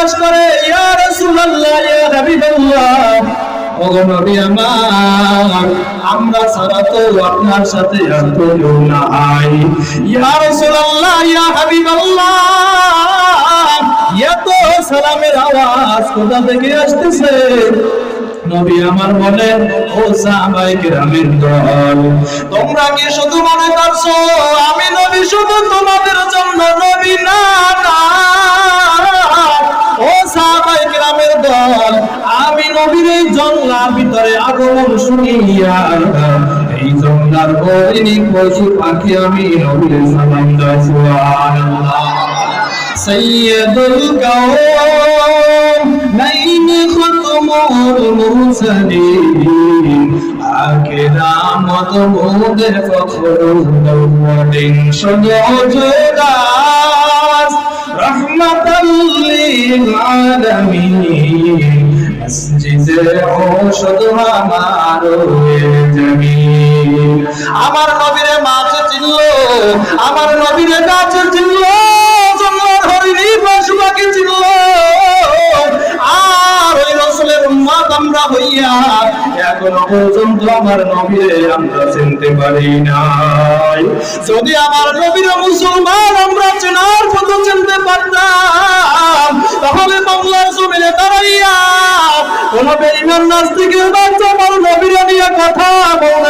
জিজ্ঞাসা করে, ইয়া রাসূলুল্লাহ, ইয়া হাবিবাল্লাহ নবী আমার, আমরা তো আপনার সাথে নাই। ইয়া রাসূলুল্লাহ, ইয়া হাবিবাল্লাহ, এত সালামের আওয়াজ কোথা থেকে আসতেছে? নবী আমার ও সাহাবাই দল, তোমরা কি শুধু মনে করছ, আমি নবী শুধু তোমাদের জন্য নবী না না? নবীর জঙ্গলার ভিতরে আগমন শুনিয়া এই জঙ্গলার গরিনি পশু পাখি আমি নবীর সালাম দেয় সুবহানাল্লাহ। সাইয়্যিদুল কাওম নাইন খতমুল মুরসালিন। আকেরামত মসজিদে ঔষধ আমার জমিন। আমার নবীরে মাছ চিনল, আমার নবীরে গাছ চিনল, জঙ্গল হরিণী পশু পাখি চিনলো। আমরা হইয়া, এখনও পর্যন্ত আমার নবীরে আমরা চিনতে পারি নাই। যদি আমার নবীর মুসলমান, আমরা চেনার মতো চিনতে পারতাম। তাহলে বাংলার জমিনে দাঁড়াইয়া কোন বেইমান নাস্তিকের বাচ্চা আমার নবীরা নিয়ে কথা বলতে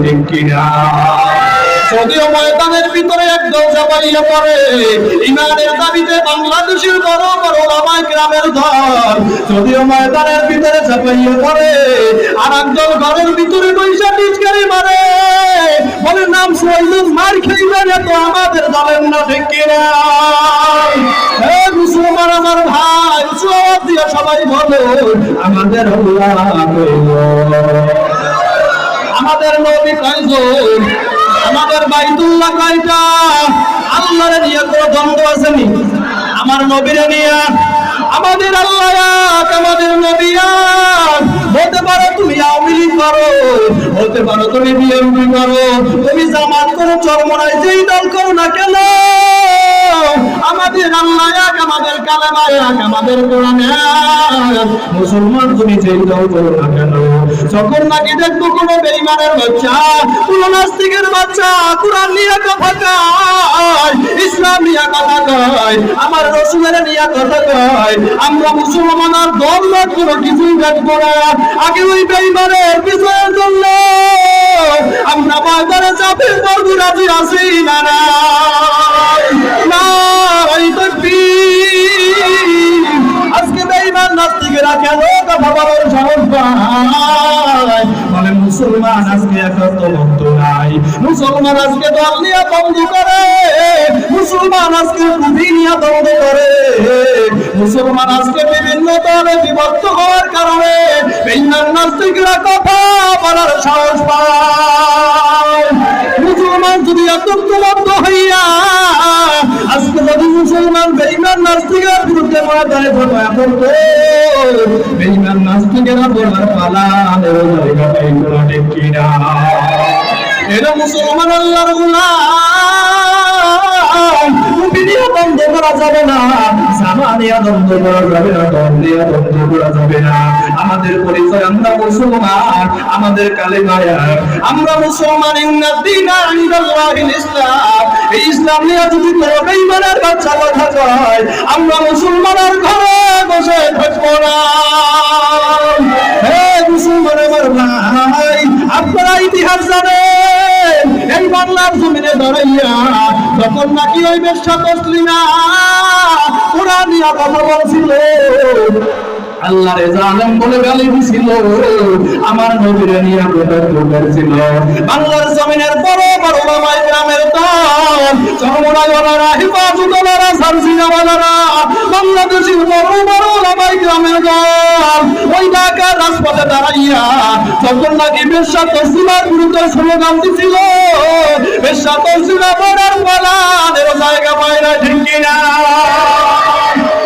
ঠিক কিনা। যদিও ময়দানের ভিতরে একদল চাপাইয়া পড়ে, ইমানের দাবিতে বাংলাদেশের বড় গ্রামের দল যদিও ময়দানের ভিতরে চাপাইয়া পড়ে, আর একদল ঘরের ভিতরে পয়সা টিচকারি মারে। বলে, নাম সুয়াইলুম মার খেইবেন তো আমাদের দলের না ঠিক কিনা। মুসলমান আমার ভাই সবাই বলো, আমাদের আল্লাহ আমাদের নবী কয়জন আমাদের বাইতুল্লাহ কয়টা? আল্লাহরে নিয়ে কোনো দ্বন্দ্ব আসেনি? আমার নবীরে নিয়ে। আমাদের আল্লাহ আমাদের নবী। হতে পারো তুমি আওয়ামী লীগ করো, হতে পারো তুমি বিএনপি করো। তুমি জামাত করো চরমনায় যেই দল করো না কেন? আমাদের কালেমা এক আমাদের কোরআন। মুসলমান তুমি দল করো না কেন? যখন নাকি দেখব কোনো বেইমানের বাচ্চা, কোনো নাস্তিকের বাচ্চা, কোরআন নিয়ে কথা কয়, ইসলাম নিয়ে কথা কয়, আমার রসুলের নিয়ে কথা কয়, আমরা মুসলমান আর দল মত কোনো কিছুই দেখব না। আগে ওই বেইমানের পিছনে জন্য আমরা বাজারে চাপে পড়ব রাজি আছি না না। না তাকবীর। আজকে বেঈমান নাস্তিকেরা কেন কথা বলার পায়? বলে, মুসলমান আজকে একত্রবদ্ধ নাই। মুসলমান আজকে দল নিয়ে বন্ধ করে। মুসলমান আজকে টুপি নিয়ে বন্ধ করে। মুসলমান আজকে বিভিন্ন দলে বিভক্ত হওয়ার কারণে বেঈমান নাস্তিকরা কথা বলার সাহস পায়। মুসলমান যদি একত্রবদ্ধ হইয়া, আজকে যদি মুসলমান বেঈমান নাস্তিকের বিরুদ্ধে ময়দানে ঘটনা করতো বেঈমান নাস্তিকেরা বলার পালা এর মুসলমান আল্লাহর গোলাম। মুমিনিয়া বন্ধ করা যাবে না। সামানিয়া বন্ধ করা যাবে না দন্ডিয়া বন্ধ করা যাবে না। আমাদের পরিচয় আমরা মুসলমান, আমাদের কালেমায় আমরা মুসলমান ইন্নাদ দীনা ইনদাল্লাহিল ইসলাম। এই ইসলাম নিয়ে যদি কোনো বেঈমানের বাচ্চা কথা হয় আমরা মুসলমানের ঘরে বসে থাকব না। হে মুসলমান আমার ভাই আপনারা ইতিহাস জানেন, এই বাংলার জমিনে দাঁড়াইয়া যখন নাকি ওই নিয়ে কথা বলছিল আমার নবীরে নিয়ে করেছিল বাংলার জমিনের বড় বড় ওলামাই গ্রামের দল চরমরাই ওলারা, হিফাজত ওলারা সারসিনা বাংলাদেশের বড় বড় ওলামাই গ্রামের দল ওই ঢাকার রাজপথে দাঁড়াইয়া যখন নাকি বেশ্যা তসলিমার বিরুদ্ধে স্লোগান দিছিল ঠিক কিনা?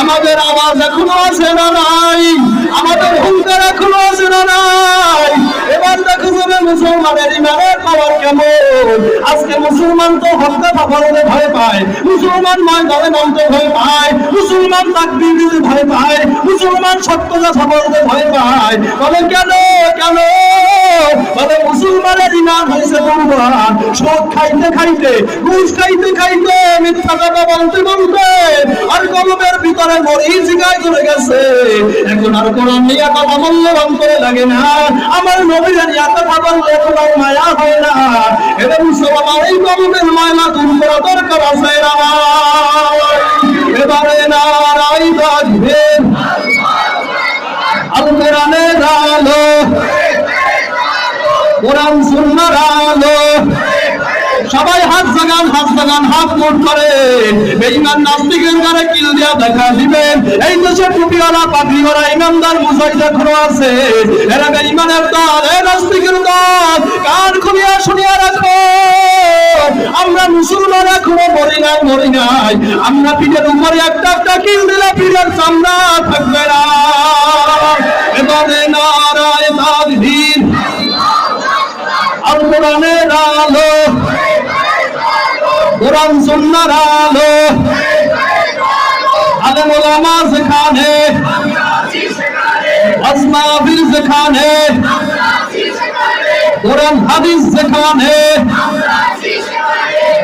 আমাদের আওয়াজ এখনও আছে না নাই? আমাদের হুঙ্কার এখনও আছে না নাই? এবার দেখো যাবে মুসলমানের মুসলমান ভয় পায়, মুসলমান ময়দানে নামতে ভয় পায়, মুসলমান তাকবীর দিতে ভয় পায়, মুসলমান সত্য কথা ভয় পায়। বলে কেন? কেন? বলে মুসলমানের ইমান হয়েছে দুর্বল সব খাইতে খাইতে, ঘুষ খাইতে খাইতে, মিথ্যা কথা বলতে বলতে আর কলমের ভিতরে মরিচ গায়ে চলে গেছে। এখন আর কোরআন নিয়ে কথা মূল্যবান করে লাগে না। আমার নবীর নিয়ে কথা এখন আর মায়া হয় না। এটা মুসলমান এই কলমের মায়া দূর করা দরকার আছে এবারে নারাই আলো সবাই হাত জাগান হাত জাগান হাত মোট করে। বেঈমান নাস্তিকের গানে কিল দিয়া দেখা দিবেন এই দেশে টুপিওয়ালা পাগড়িওয়ালা ইমানদার মুজাহিদ এখনও আছে। এরা বেঈমানের দল, এ নাস্তিকের দল। কান খুলিয়া শুনিয়া রাখো। আমরা মুসলমান এখনও মরি নাই মরি নাই। আমরা পিঠের উপরে একটা একটা কিল দিলে পিঠের চামড়া থাকবে না। এবারে নারায় তাকবীর আল আলো কোরআন, সুন্নার আলো। আলেম ওলামা সেখানে। আসমাবিল সেখানে। কোরআন, হাদিস সেখানে।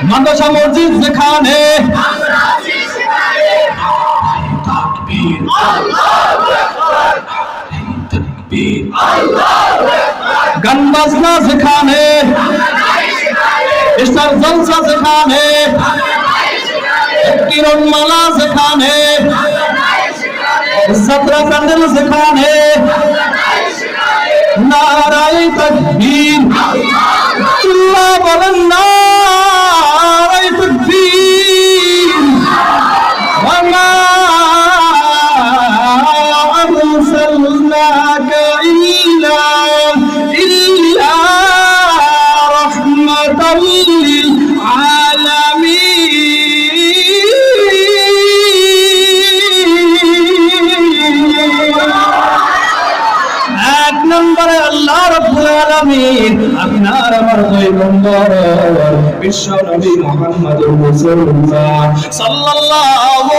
মাদ্রাসা, মসজিদ সেখানে। গান বাজনা সেখানে। ইস্তার জলসা সেখানে কিরণ মালা সেখানে সতরা প্যান্ডেল সেখানে নারাই তকবীর চিল্লা বলেন নারাই আলামিন আপনার আমার পয়গম্বর বিশ্ব নবী মুহাম্মদুর রাসূলুল্লাহ সাল্লাল্লাহু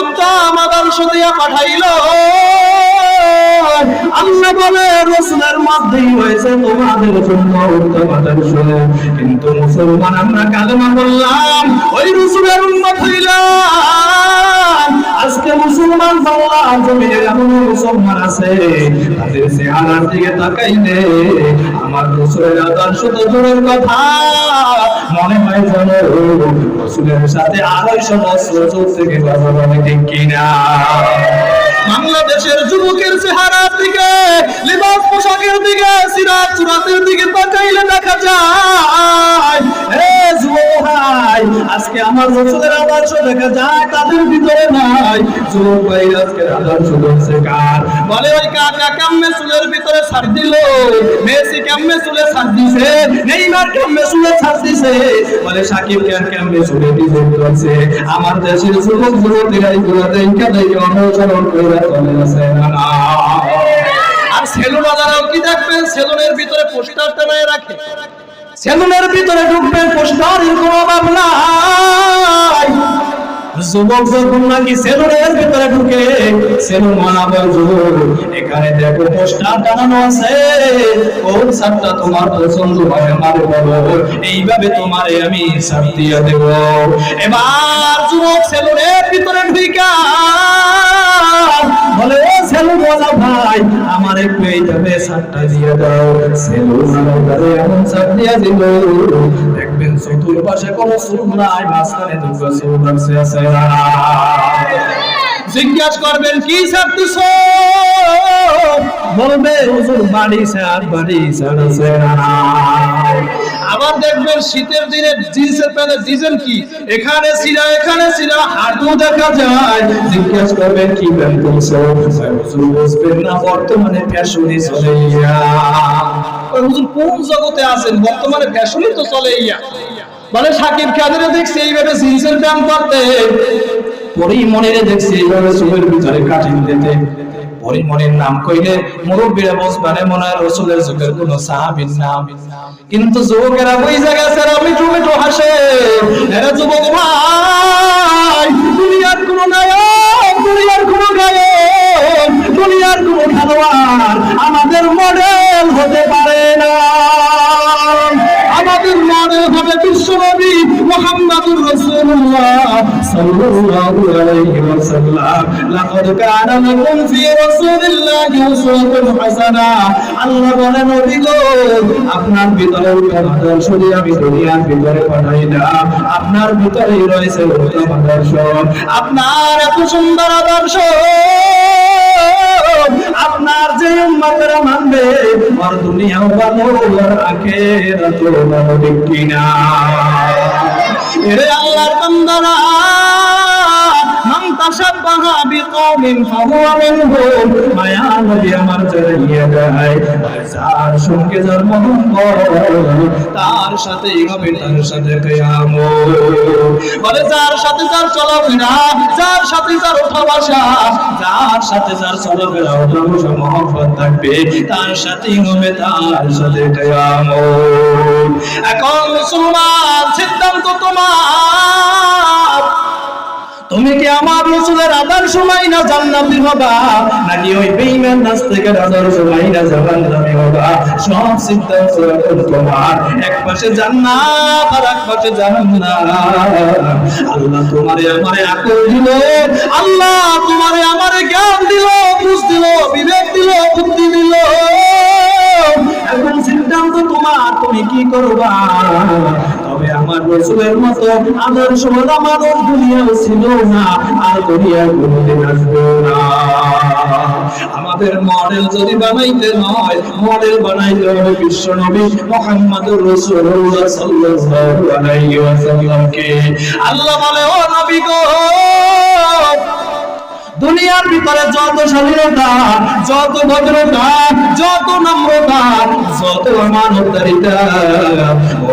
উত্তম আদর্শ দিয়া পাঠাইল। আল্লাহ বলে, রসুলের হয়েছে তোমাদের জন্য উত্তম আদর্শ। কিন্তু মুসলমান, আমরা কালেমা বললাম, ওই রসুলের উন্মত হইলাম। আজকে মুসলমান বাংলা জমিনে এমন মুসলমান আছে। তাদের চেহারার দিকে তাকাইলে আমার রসুলের আদর্শ তো দূরের কথা। মনে হয় যেন রসুলের সাথে আড়াইশো বছর কথা বলে ঠিক কিনা? বাংলাদেশের যুবকের চেহারার দিকে, লিবাস পোশাকের দিকে সিরাত চুরাতের দিকে তাকাইলে দেখা যায়, হে যুবক ভাই, আজকে আমার রসুলের আদর্শ দেখা যায়, তাদের ভিতরে নাই। যুবক ভাই বলছে কার? বলে, ওই কাকা কাম্মে চুলের ভিতরে দিল? মেসি কাম্মে চুলে দিছে? নেইমার কাম্মে চুলে দিছে? বলে, সাকিব খান কাম্মে চুলে ডিজাইন করছে? আমার দেশের যুবক যুবতীরা এইগুলো দেখে দেখে অনুসরণ করে সেলুনের ভিতরে ঢুকবেন, পোস্টার যুবক যখন নাকি সেলুনের ভিতরে ঢুকে, সেলুন এখানে দেখো পোস্টার টানানো আছে। কোন সারটা তোমার পছন্দ হয়? আমার বলো, এইভাবে তোমারে আমি সার দিয়ে দেব। এবার যুবক সেলুনের ভিতরে ঢুকা বলে, ও সেলুন ওয়ালা ভাই, আমার একটু এইভাবে সারটা দিয়ে দাও। এমন সার দিয়ে দিল। দেখবেন চতুর্পাশে কোনো চুল নাই, মাঝখানে দুটো চুল রাখছে আছে জিজ্ঞাসা করবেন, কি তুস বলবে, হুজুর বাড়ি স্যার বাড়ি স্যার আছে আবার দেখবেন শীতের দিনে জিন্সের প্যান্টের ডিজাইন কি? এখানে সিরা এখানে সিরা হাঁটু দেখা যায়। জিজ্ঞাসা করবেন, কি প্যান্ট পরছো? হুজুর, বুঝবেন না, বর্তমানে ফ্যাশনই চলে ইয়া। হুজুর, কোন জগতে আছেন? বর্তমানে ফ্যাশনই তো চলে ইয়া। বলে সাকিব খানের দেখছি এইভাবে জিন্সের প্যান্ট পরতে। পরিমণিরে দেখছি এইভাবে চুলের ভিতরে কাটিং দিতে। পরিমণির নাম কইলে মুরব্বীরা বসবানে মনে হয় রসুলের যুগের কোন সাহাবির নাম। কিন্তু যুবকেরা ওই জায়গা স্যার মিঠু মিঠু হাসে। এরা যুবক, ভাই, দুনিয়ার কোন নায়ক দুনিয়ার কোন গায়ক, দুনিয়ার কোন খেলোয়াড় আমাদের মডেল হতে পারে না। হবে বিশ্বনবী রাসূলুল্লাহ সাল্লাল্লাহু আলাইহি ওয়াসাল্লাম। লাকাদ কানা লাকুম ফি রাসূলিল্লাহি উসওয়াতুন হাসানা। আল্লাহ নবী গো, আপনার ভিতরে উত্তম আদর্শ দিয়ে আমি দুনিয়ার ভিতরে পাঠাইলাম আপনার ভিতরে রয়েছে উত্তম আদর্শ আপনার এত সুন্দর আদর্শ। আপনার যে উম্মতেরা মানবে আর দুনিয়াও ভালো আর আখেরাতও ভালো কিনা। এরে আল্লাহর বান্দারা নবী আমার জানিয়ে দেয় যার সঙ্গে যার তার হবে তার সাথে কিয়ামত। বলে, যার সাথে যার যার সাথে যার যার সাথে যার থাকবে। তার সাথেই হবে তার সাথে কিয়ামত। এখন মুসলমান সিদ্ধান্ত তোমার। তুমি কি আমার রসুলের আদর্শ মাইনা জান্নাতি হবা? নাকি ওই বেঈমান নাস্তিকের আদর্শ মাইনা জাহান্নামী হবা? সব সিদ্ধান্ত তোমার। এক পাশে জান্নাত আর এক পাশে জাহান্নাম। আল্লাহ তোমারে আমারে আকল দিল, আল্লাহ তোমারে আমারে জ্ঞান দিল, বুঝ দিল, বিবেক দিল, বুদ্ধি দিল। এখন সিদ্ধান্ত তোমার, তুমি কি করবা? তবে আমার রসুলের মতো। আদর্শ মানুষ দুনিয়াও ছিল না, আর দুনিয়া কোনোদিন আসবে না। আমাদের মডেল যদি বানাইতে নয় মডেল বানাইতে হবে বিশ্ব নবী মোহাম্মদুর রাসূলুল্লাহ সাল্লাল্লাহু আলাইহি ওয়াসাল্লামকে। আল্লাহ বলে, ও নবী গো, দুনিয়ার ভিতরে যত স্বাধীনতা যত ভদ্রতা, যত নম্রতা, যত মানবদারিতা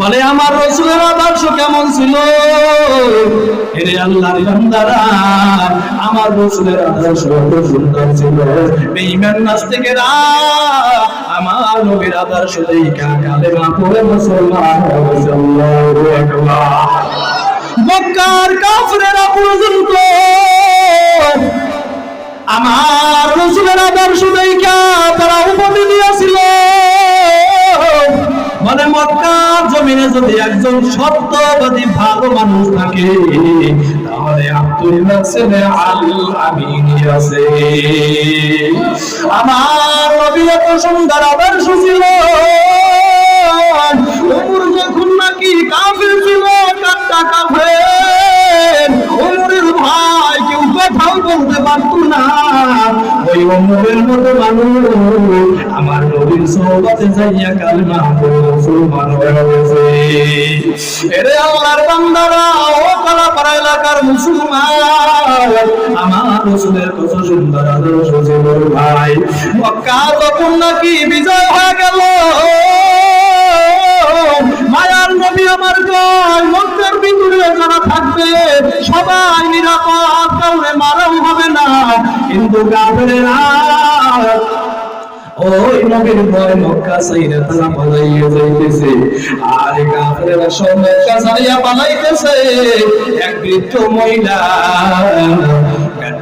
বলে, আমার রসুলের আদর্শ কেমন ছিল? আল্লাহর বান্দারা, আমার রসুলের আদর্শ কত সুন্দর ছিল। বেঈমান নাস্তিকেরা, আমার নবীর আদর্শ দেখা কালেমা পড়ে মুসলমান আল্লাহু আকবার। মক্কার কাফেরেরা পর্যন্ত আমার রসুলের আদর্শ দেখা তারা উপমে দিয়েছিল মক্কার জমিনে যদি একজন সত্যবাদী, ভালো মানুষ থাকে, তাহলে আব্দুল্লাহ ছেলে আল আমিন আছে। আমার নবী এত সুন্দর আদর্শ ছিল। যখন নাকি কাফের ছিল কাফের ওমরের ভাই, কেউ কথাও বলতে পারতো না। ওই ওমরের মতো মানুষ, আমার নবীর সোহবতে যাইয়া কালমা মুসলমান হয়ে গেছে। এরে আল্লাহর বান্দারা, ও কলাপাড়া এলাকার মুসলমান, আমার রসুলের কত সুন্দর আদর্শ ছিল ভাই। মক্কা তখন নাকি বিজয় হয়ে গেল মায়ার নবী আমার কয় মক্কার ভিতরে যারা থাকবে, সবাই নিরাপদ, কাউরে মারাও হবে না। কিন্তু কাফেরেরা, ওই নবীর ভয় মক্কা সাইরা তারা পালাইয়া যাইতেছে। আর কাফেরেরা সব মক্কা সারিয়া পালাইতেছে। এক বৃদ্ধ মহিলা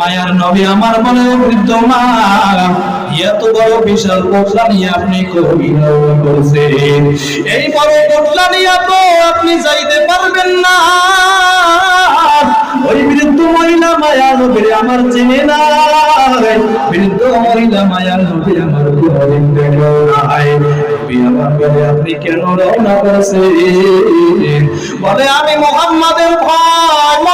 মায়ার নবী আমার মনে বৃদ্ধ মা, এত বড় বিশাল পোটলা নিয়ে আপনি করছেন এই বড় পোটলা নিয়ে তো আপনি যাইতে পারবেন না। ওই বৃদ্ধ মহিলা মায়া নবীর আমার চিনে না। বৃদ্ধ মহিলা মায়া নবীর আমার দেখল নাই। নবী আপনি কেন রওনা বলে, আমি মোহাম্মদের পালাইয়া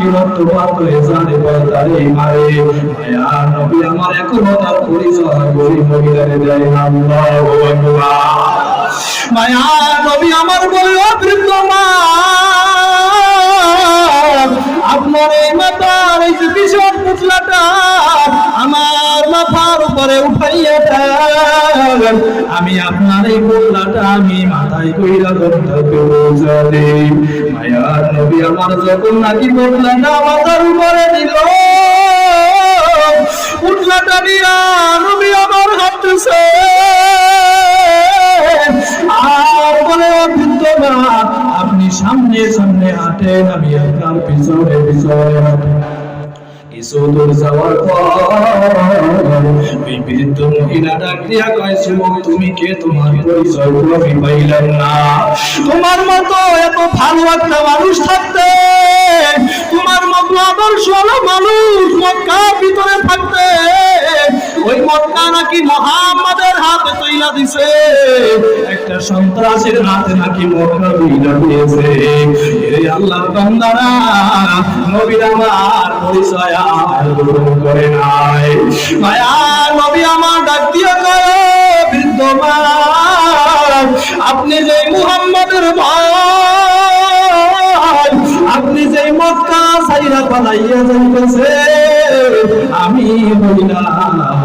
মোহাম্মদ নাকি রক্ত পাতলে জানে তারে মারে। মায়া নবী আমার এখনও তার পরিচয় গরিব মহিলারে দেয় আল্লাহু আকবার মায়া নবী আমার বলে, ও বৃদ্ধ মা, আপনার এই মাতার এই বিশাল পুতলাটা আমার মাথার উপরে উঠাইয়া। আমি আপনার এই পুতলাটা আমি মাথায় কইরা গন্তব্য পৌঁছালে মায়ার নবী আমার যখন নাকি পুতলাটা মাথার উপরে দিল পুতলাটা নিয়া নবী আমার হাঁটতেছে। আর বলে আপনি সামনে সামনে হাঁটেন, আমি আপনার পিছনে পিছনে হাঁটেন কিছু যাওয়ার পর ওই বৃদ্ধ মহিলা ডাক তুমি কে? তোমার পরিচয় তো পাইলাম না। তোমার মতো এত ভালো একটা মানুষ থাকতে, তোমার মতো আদর্শ মানুষ মক্কা ভিতরে থাকতে ওই নাকি মোহাম্মদের হাতে দিছে? একটা সন্ত্রাসের হাতে নাকি দিয়েছে। বান্দারা, নবীর আমার পরিচয় আর গ্রহণ করে নাই। মায়া, নবী আমার ডাক দিয়ে বৃদ্ধ আপনি যে মুহাম্মাদের ভাই, আপনি যে মক্কা সাইরা পালাইয়া যাইতেছে, আমি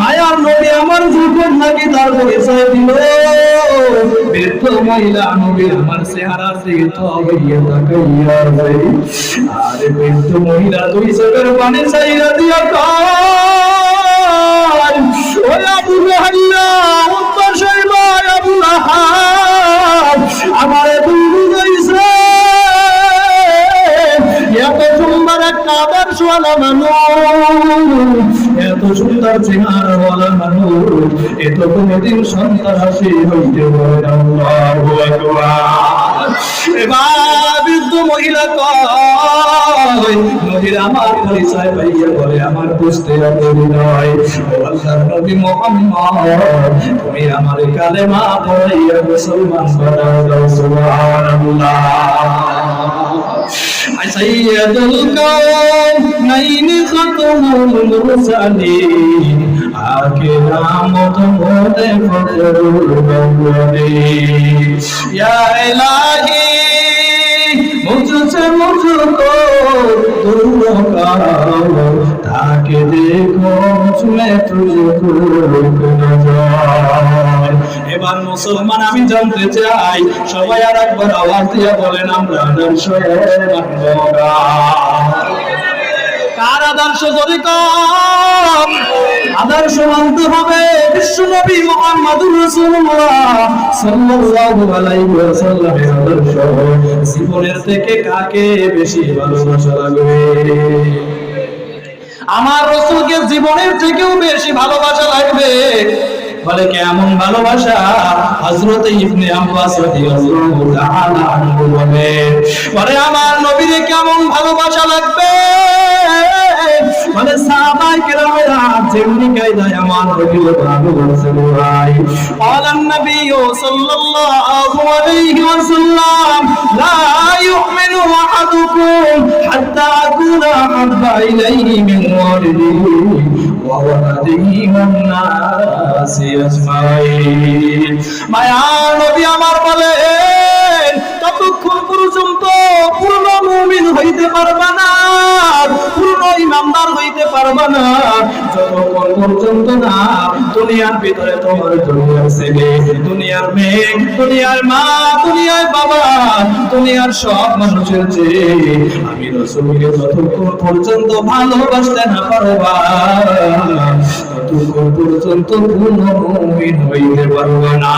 মায়ার নবী আমার জীবন নাকি তার পরিচয় দিল। বৃদ্ধ মহিলা নবী আমার চেহারা হইয়া তাকাইয়া আরে বৃদ্ধ মহিলা দুই চোখের চাইয়া দিয়া ওই আবু উত্তর আবু আমারে বন্ধু একটা আদর্শওয়ালা মানুষ। এত সুন্দর চেহারাওয়ালা মানুষ। এত কোনোদিন সন্তান হইতে মুসলমান عين ختم المرسلين أكرامة مود فخر الأولين يا إلهي এসেছে তাকে দেখো এবার মুসলমান, আমি জানতে চাই, সবাই আর একবার আওয়াজ দিয়ে বলেন, আমরা আদর্শ কার আদর্শ যদি কম? আদর্শ মানতে হবে। বিশ্ব নবী রাসূলুল্লাহ সাল্লাল্লাহু আলাইহি ওয়াসাল্লামের আদর্শ। জীবনের থেকে কাকে বেশি ভালোবাসা লাগবে? আমার রসুলকে জীবনের থেকেও বেশি ভালোবাসা লাগবে। বলে কেমন ভালোবাসা? হযরত ইবনে আব্বাস রাদিয়াল্লাহু তাআলা আনহু বলে। বলে আমার নবীরে কেমন ভালোবাসা লাগবে? মানে সাহাবাই কেরামেরা যেমনি কায়দায় আমার নবীর ভালো বলছেন, ভাই আলান নবী সাল্লাল্লাহু আলাইহি ওয়াসাল্লাম, লা ইউমিনু আহাদুকুম হাত্তা আকুনা হাব্বা ইলাইহি আমার বলে ততক্ষণ পর্যন্ত পূর্ণ মুমিন হইতে পারবা না। পূর্ণ ইমানদার হইতে পারবা না। যতক্ষণ পর্যন্ত না, দুনিয়ার ভিতরে তোমার দুনিয়ার ছেলে, দুনিয়ার মেয়ে, দুনিয়ার মা, দুনিয়ার বাবা, দুনিয়ার সব মানুষের চেয়ে। আমি রসুলকে যতক্ষণ পর্যন্ত ভালোবাসতে না পারবা, ততক্ষণ পর্যন্ত পূর্ণ হইতে পারবা না।